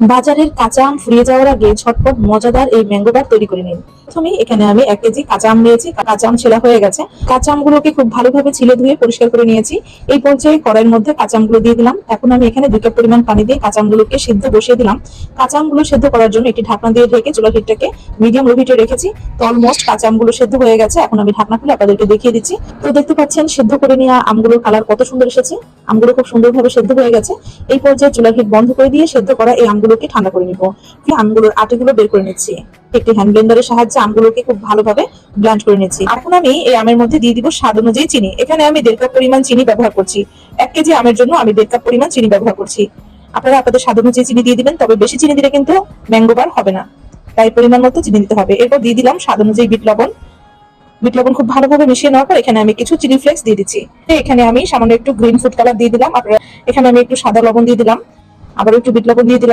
বাজারের কাঁচা আম ফুরিয়ে যাওয়ার আগে ঝটপট মজাদার এই ম্যাঙ্গো বার তৈরি করে নিন। প্রথমে এখানে আমি এক কেজি কাঁচা আম নিয়েছি। কাঁচা আম ছেলা হয়ে গেছে। কাঁচা আমগুলোকে খুব ভালোভাবে ছিলে ধুয়ে পরিষ্কার করে নিয়েছি। এই পর্যায়ে কড়াইয়ের মধ্যে কাঁচা আমগুলো দিয়ে দিলাম। এখন আমি এখানে দুই কাপ পরিমাণ পানি দিয়ে কাঁচা আমগুলোকে সিদ্ধ বসিয়ে দিলাম। কাঁচা আমগুলো সেদ্ধ করার জন্য একটি ঢাকনা দিয়ে ঢেকে চুলা হিটটাকে মিডিয়াম লো রেখেছি। তো অলমোস্ট কাঁচা আমগুলো সেদ্ধ হয়ে গেছে। এখন আমি ঢাকনা খুলে আপনাদেরকে দেখিয়ে দিচ্ছি। তো দেখতে পাচ্ছেন, সেদ্ধ করে নেওয়া আমগুলোর কালার কত সুন্দর এসেছে। আমগুলো খুব সুন্দরভাবে সেদ্ধ হয়ে গেছে। এই পর্যায়ে চুলার হিট বন্ধ করে দিয়ে সেদ্ধ করা এই আমগুলোকে ঠান্ডা করে নিব। আমগুলোর আটিগুলো বের করে নিচ্ছি। একটি হ্যান্ড ব্লেন্ডারের সাহায্যে আমগুলোকে খুব ভালোভাবে ব্লেন্ড করে নিচ্ছি। এখন আমি এই আমের মধ্যে দিয়ে দিব স্বাদ অনুযায়ী চিনি। এখানে আমি দেড় কাপ পরিমাণ চিনি ব্যবহার করছি। এক কেজি আমের জন্য আমি দেড় কাপ পরিমাণ চিনি ব্যবহার করছি। আপনারা আপনাদের স্বাদ অনুযায়ী চিনি দিয়ে দিবেন, তবে বেশি চিনি দিলে কিন্তু ম্যাঙ্গো বার হবে না। তাই পরিমাণ মতো চিনি দিতে হবে। এরপর দিয়ে দিলাম স্বাদ অনুযায়ী বিট লবণ। বিট লবণ খুব ভালোভাবে মিশিয়ে নেওয়ার পর এখানে আমি কিছু চিলি ফ্লেক্স দিয়ে দিচ্ছি। এখানে আমি সামান্য একটু গ্রিন ফুড কালার দিয়ে দিলাম। আপনারা এখানে আমি একটু সাদা লবণ দিয়ে দিলাম। আবার একটু বিট লবণ দিয়ে দিলাম।